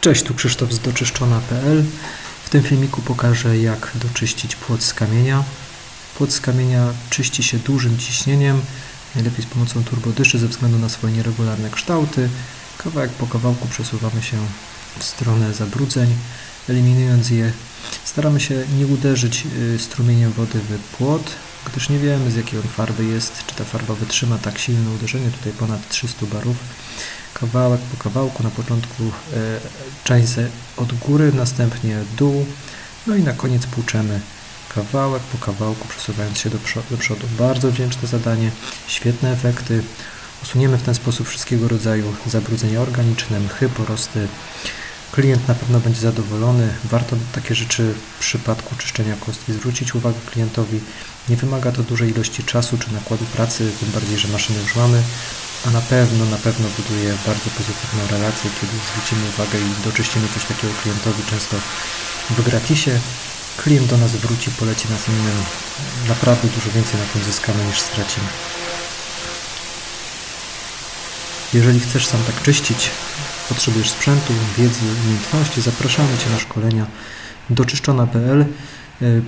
Cześć, tu Krzysztof z doczyszczona.pl. W tym filmiku pokażę jak doczyścić płot z kamienia. Płot z kamienia czyści się dużym ciśnieniem, najlepiej z pomocą turbodyszy ze względu na swoje nieregularne kształty. Kawałek po kawałku przesuwamy się w stronę zabrudzeń, eliminując je. Staramy się nie uderzyć y, strumieniem wody w płot, gdyż nie wiemy z jakiej on farby jest, czy ta farba wytrzyma tak silne uderzenie, tutaj ponad 300 barów kawałek po kawałku, na początku e, część od góry, następnie dół, no i na koniec płuczemy kawałek po kawałku, przesuwając się do, przodu. Bardzo wdzięczne zadanie, świetne efekty. Usuniemy w ten sposób wszystkiego rodzaju zabrudzenia organiczne, mchy, porosty. Klient na pewno będzie zadowolony. Warto takie rzeczy w przypadku czyszczenia kostki zwrócić uwagę klientowi. Nie wymaga to dużej ilości czasu czy nakładu pracy, tym bardziej, że maszyny już mamy a na pewno, na pewno buduje bardzo pozytywną relację, kiedy zwrócimy uwagę i doczyścimy coś takiego klientowi często w gratisie. Klient do nas wróci, poleci nas innym. Naprawdę dużo więcej na tym zyskamy niż stracimy. Jeżeli chcesz sam tak czyścić, potrzebujesz sprzętu, wiedzy, umiejętności, zapraszamy Cię na szkolenia doczyszczona.pl.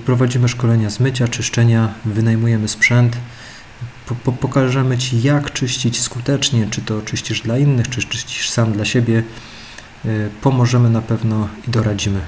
Prowadzimy szkolenia z mycia, czyszczenia, wynajmujemy sprzęt po, pokażemy Ci, jak czyścić skutecznie, czy to czyścisz dla innych, czy czyścisz sam dla siebie. Y, pomożemy na pewno i doradzimy.